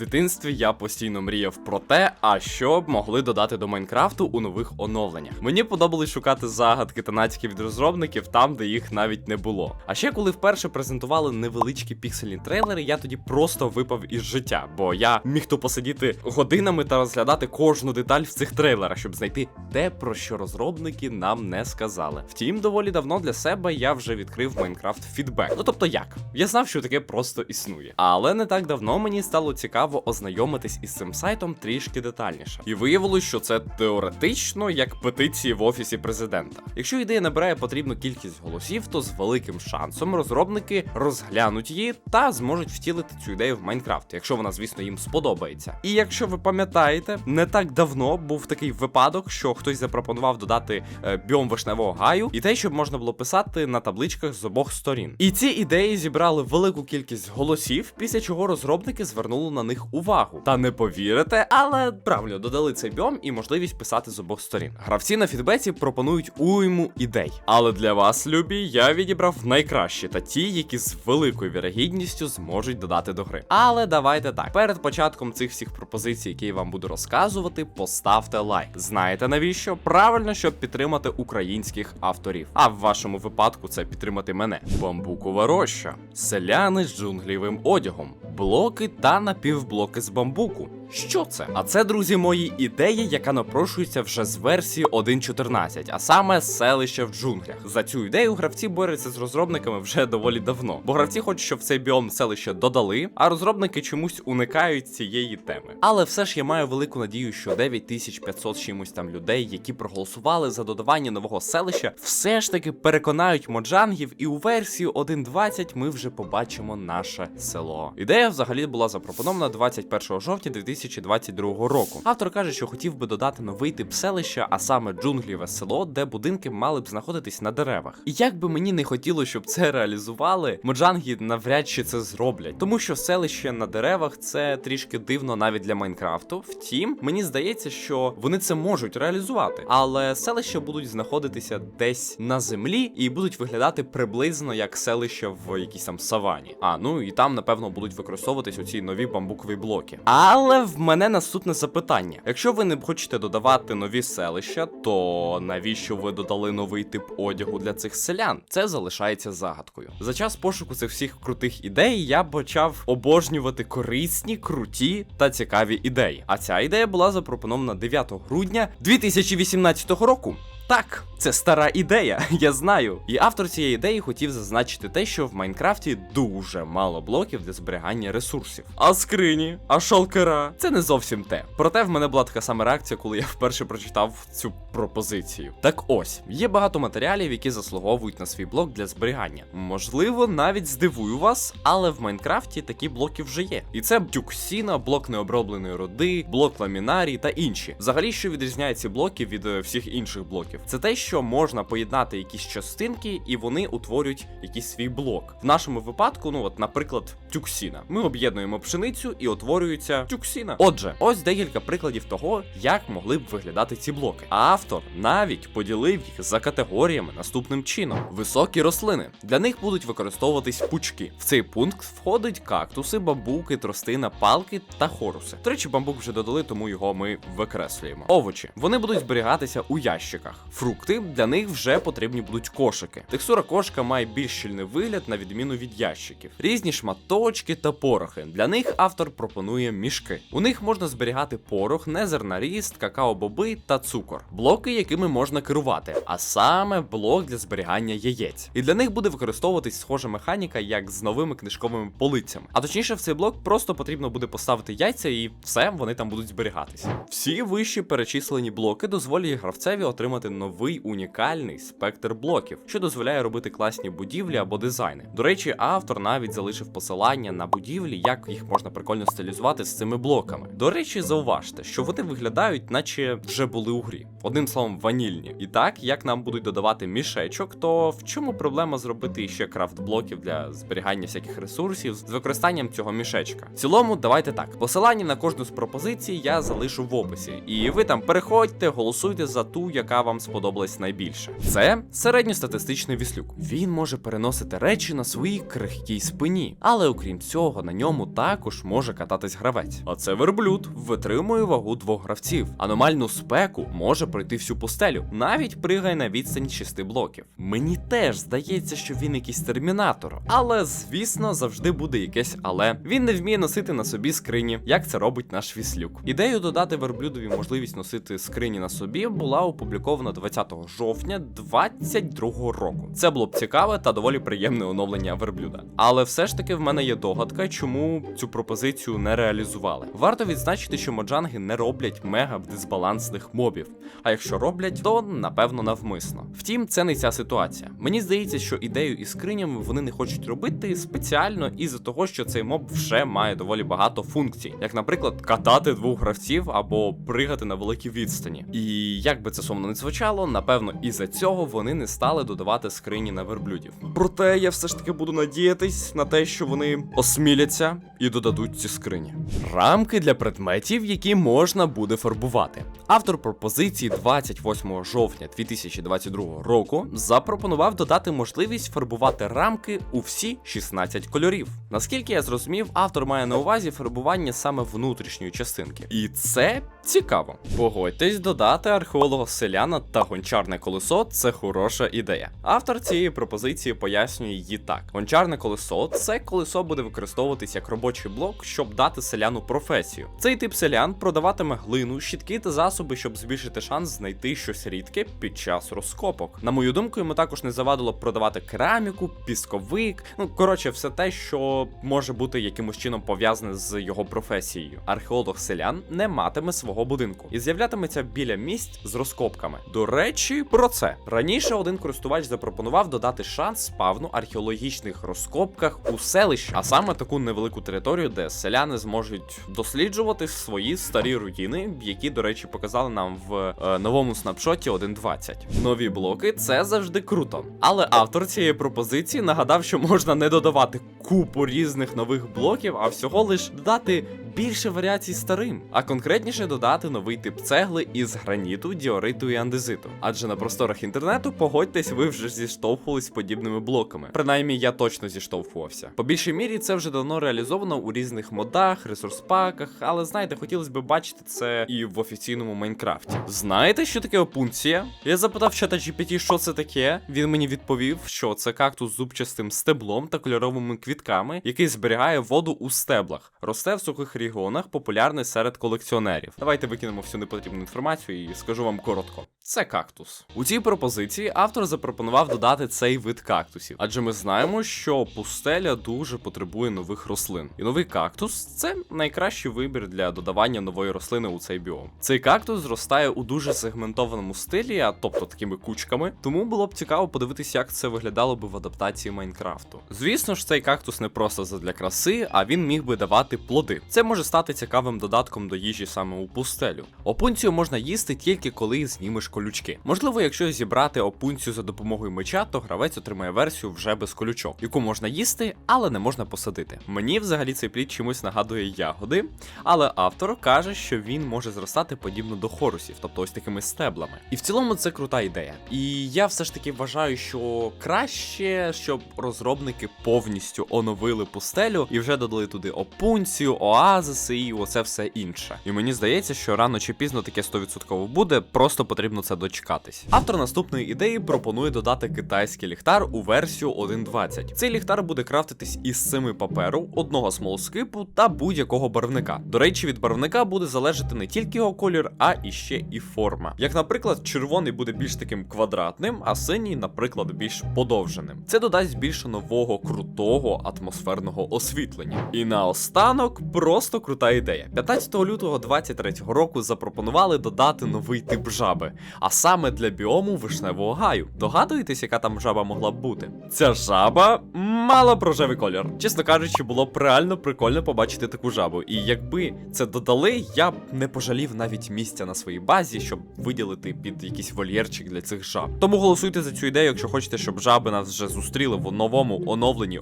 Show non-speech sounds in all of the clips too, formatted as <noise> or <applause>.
дитинстві я постійно мріяв про те, а що б могли додати до Майнкрафту у нових оновленнях. Мені подобалось шукати загадки та натяки від розробників там, де їх навіть не було. А ще коли вперше презентували невеличкі піксельні трейлери, я тоді просто випав із життя, бо я міг то посидіти годинами та розглядати кожну деталь в цих трейлерах, щоб знайти те, про що розробники нам не сказали. Втім, доволі давно для себе я вже відкрив Майнкрафт фідбек. Ну тобто як? Я знав, що таке просто існує. Але не так давно мені стало цікаво ознайомитись із цим сайтом трішки детальніше. І виявилось, що це теоретично як петиції в офісі президента. Якщо ідея набирає потрібну кількість голосів, то з великим шансом розробники розглянуть її та зможуть втілити цю ідею в Майнкрафт, якщо вона, звісно, їм сподобається. І якщо ви пам'ятаєте, не так давно був такий випадок, що хтось запропонував додати е, біом вишневого гаю, і те, щоб можна було писати на табличках з обох сторін. І ці ідеї зібрали велику кількість голосів, після чого розробники звернули на них увагу. Та не повірите, але правильно додали цей біом і можливість писати з обох сторін. Гравці на фідбеці пропонують уйму ідей. Але для вас, любі, я відібрав найкращі та ті, які з великою вірогідністю зможуть додати до гри. Але давайте так. Перед початком цих всіх пропозицій, які я вам буду розказувати, поставте лайк. Знаєте навіщо? Правильно, щоб підтримати українських авторів. А в вашому випадку це підтримати мене. Бамбукова роща, селяни з джунглівим одягом, блоки та напівблоки з бамбуку. Що це? А це, друзі, мої ідеї, яка напрошується вже з версії 1.14, а саме селище в джунглях. За цю ідею гравці борються з розробниками вже доволі давно, бо гравці хочуть, щоб в цей біом селище додали, а розробники чомусь уникають цієї теми. Але все ж я маю велику надію, що 9500 з чимось там людей, які проголосували за додавання нового селища, все ж таки переконають моджангів, і у версії 1.20 ми вже побачимо наше село. Ідея взагалі була запропонована 21 жовтня 2022 року. Автор каже, що хотів би додати новий тип селища, а саме джунгліве село, де будинки мали б знаходитись на деревах. І як би мені не хотілося, щоб це реалізували, моджанги навряд чи це зроблять, тому що селище на деревах це трішки дивно навіть для Майнкрафту. Втім, мені здається, що вони це можуть реалізувати, але селища будуть знаходитися десь на землі і будуть виглядати приблизно як селище в якійсь там савані. А ну і там, напевно, будуть використовуватись оці нові бамбукові блоки. Але в мене наступне запитання: якщо ви не хочете додавати нові селища, то навіщо ви додали новий тип одягу для цих селян? Це залишається загадкою. За час пошуку цих всіх крутих ідей я почав обожнювати корисні, круті та цікаві ідеї. А ця ідея була запропонована 9 грудня 2018 року. Так, це стара ідея, <laughs> я знаю. І автор цієї ідеї хотів зазначити те, що в Майнкрафті дуже мало блоків для зберігання ресурсів. А скрині, а шалкера це не зовсім те. Проте в мене була така сама реакція, коли я вперше прочитав цю пропозицію. Так ось, є багато матеріалів, які заслуговують на свій блок для зберігання. Можливо, навіть здивую вас, але в Майнкрафті такі блоки вже є. І це тюксіна, блок необробленої руди, блок ламінарій та інші. Взагалі, що відрізняє ці блоки від е, всіх інших блоків, це те, що можна поєднати якісь частинки, і вони утворюють якийсь свій блок. В нашому випадку, ну от, наприклад, тюксіна. Ми об'єднуємо пшеницю і утворюється тюксіна. Отже, ось декілька прикладів того, як могли б виглядати ці блоки. А автор навіть поділив їх за категоріями наступним чином: високі рослини. Для них будуть використовуватись пучки. В цей пункт входить кактуси, бамбуки, тростина, палки та хоруси. До речі, бамбук вже додали, тому його ми викреслюємо. Овочі вони будуть зберігатися у ящиках. Фрукти для них вже потрібні будуть кошики. Текстура кошика має більш щільний вигляд на відміну від ящиків. Різні шматочки та порохи. Для них автор пропонує мішки. У них можна зберігати порох, незерна ріст, какао-боби та цукор. Блоки, якими можна керувати, а саме блок для зберігання яєць. І для них буде використовуватись схожа механіка, як з новими книжковими полицями. А точніше, в цей блок просто потрібно буде поставити яйця, і все вони там будуть зберігатися. Всі вищі перечислені блоки дозволять гравцеві отримати новий унікальний спектр блоків, що дозволяє робити класні будівлі або дизайни. До речі, автор навіть залишив посилання на будівлі, як їх можна прикольно стилізувати з цими блоками. До речі, зауважте, що вони виглядають, наче вже були у грі. Одним словом, ванільні. І так, як нам будуть додавати мішечок, то в чому проблема зробити ще крафт блоків для зберігання всяких ресурсів з використанням цього мішечка? В цілому, давайте так. Посилання на кожну з пропозицій я залишу в описі, і ви там переходьте, голосуйте за ту, яка вам сподобається сподобалась найбільше. Це середньостатистичний віслюк. Він може переносити речі на своїй крихкій спині, але окрім цього, на ньому також може кататись гравець. А це верблюд витримує вагу двох гравців. Аномальну спеку може пройти всю пустелю, навіть пригає на відстань 6 блоків. Мені теж здається, що він якийсь термінатор, але звісно завжди буде якесь але. Він не вміє носити на собі скрині, як це робить наш віслюк. Ідею додати верблюдові можливість носити скрині на собі була опублікована 20 жовтня 22 року. Це було б цікаве та доволі приємне оновлення верблюда. Але все ж таки в мене є догадка, чому цю пропозицію не реалізували. Варто відзначити, що моджанги не роблять мега дисбалансних мобів. А якщо роблять, то напевно навмисно. Втім, це не ця ситуація. Мені здається, що ідею із скринями вони не хочуть робити спеціально із-за того, що цей моб вже має доволі багато функцій, як, наприклад, катати двох гравців або пригати на великій відстані. І як би це сумно не звучало, напевно, із-за цього вони не стали додавати скрині на верблюдів. Проте я все ж таки буду надіятись на те, що вони осміляться і додадуть ці скрині. Рамки для предметів, які можна буде фарбувати. Автор пропозиції 28 жовтня 2022 року запропонував додати можливість фарбувати рамки у всі 16 кольорів. Наскільки я зрозумів, автор має на увазі фарбування саме внутрішньої частинки. І це цікаво. Погодьтесь, додати археолога селяна та гончарне колесо це хороша ідея. Автор цієї пропозиції пояснює її так: гончарне колесо це колесо буде використовуватись як робочий блок, щоб дати селяну професію. Цей тип селян продаватиме глину, щітки та засоби, щоб збільшити шанс знайти щось рідке під час розкопок. На мою думку, йому також не завадило продавати кераміку, пісковик. Ну коротше, все те, що може бути якимось чином пов'язане з його професією. Археолог селян не матиме свого будинку і з'являтиметься біля місць з розкопками. До речі, про це раніше один користувач запропонував додати шанс спавну археологічних розкопках у селищі, а саме таку невелику територію, де селяни зможуть досліджувати свої старі руїни, які, до речі, показали нам в е, новому снапшоті 1.20. Нові блоки це завжди круто. Але автор цієї пропозиції нагадав, що можна не додавати купу різних нових блоків, а всього лиш додати більше варіацій старим, а конкретніше додати новий тип цегли із граніту, діориту і андезиту. Адже на просторах інтернету, погодьтесь, ви вже зіштовхувались з подібними блоками. Принаймні, я точно зіштовхувався. По більшій мірі це вже давно реалізовано у різних модах, ресурс-паках, але знаєте, хотілося б бачити це і в офіційному Майнкрафті. Знаєте, що таке опунція? Я запитав чата GPT, що це таке. Він мені відповів, що це кактус з зубчастим стеблом та кольоровими квітками, який зберігає воду у стеблах, росте в сухих регіонах, популярний серед колекціонерів. Давайте викинемо всю непотрібну інформацію і скажу вам коротко. Це кактус. У цій пропозиції автор запропонував додати цей вид кактусів, адже ми знаємо, що пустеля дуже потребує нових рослин. І новий кактус це найкращий вибір для додавання нової рослини у цей біом. Цей кактус зростає у дуже сегментованому стилі, а тобто такими кучками. Тому було б цікаво подивитися, як це виглядало би в адаптації Майнкрафту. Звісно ж, цей кактус не просто задля краси, а він міг би давати плоди. Це може стати цікавим додатком до їжі саме у пустелю. Опунцію можна їсти тільки коли знімеш колючки. Можливо, якщо зібрати опунцію за допомогою меча, то гравець отримає версію вже без колючок, яку можна їсти, але не можна посадити. Мені взагалі цей плід чимось нагадує ягоди, але автор каже, що він може зростати подібно до хорусів, тобто ось такими стеблами. І в цілому це крута ідея. І я все ж таки вважаю, що краще, щоб розробники повністю оновили пустелю і вже додали туди опунцію, оазиси і оце все інше. І мені здається, що рано чи пізно таке 100% буде, просто потрібно це дочекатись. Автор наступної ідеї пропонує додати китайський ліхтар у версію 1.20. Цей ліхтар буде крафтитись із семи паперу, одного смолоскипу та будь-якого барвника. До речі, від барвника буде залежати не тільки його колір, а і ще і форма. Як, наприклад, червоний буде більш таким квадратним, а синій, наприклад, більш подовженим. Це додасть більше нового крутого атмосферного освітлення. І наостанок просто крута ідея. 15 лютого 23 року запропонували додати новий тип жаби, а саме для біому вишневого гаю. Догадуєтесь, яка там жаба могла б бути? Ця жаба мала б рожевий колір. Чесно кажучи, було б реально прикольно побачити таку жабу. І якби це додали, я б не пожалів навіть місця на своїй базі, щоб виділити під якийсь вольєрчик для цих жаб. Тому голосуйте за цю ідею, якщо хочете, щоб жаби нас вже зустріли в новому оновленні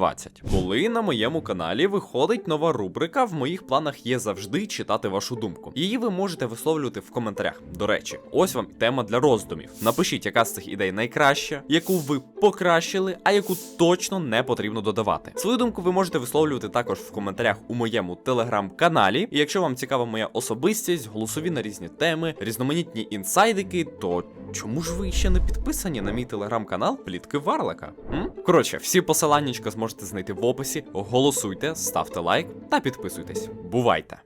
1.20. Коли на моєму каналі виходить нова рубрика в моїх планах є завжди читати вашу думку. Її ви можете висловлювати в коментарях. До речі, ось вам тема для роздумів. Напишіть, яка з цих ідей найкраща, яку ви покращили, а яку точно не потрібно додавати. Свою думку ви можете висловлювати також в коментарях у моєму телеграм-каналі. І якщо вам цікава моя особистість, голосові на різні теми, різноманітні інсайдики, то чому ж ви ще не підписані на мій телеграм-канал Плітки Варлика? М? Коротше, всі посиланнячка зможете знайти в описі. Голосуйте, ставте лайк та підписуйтесь. Бувайте!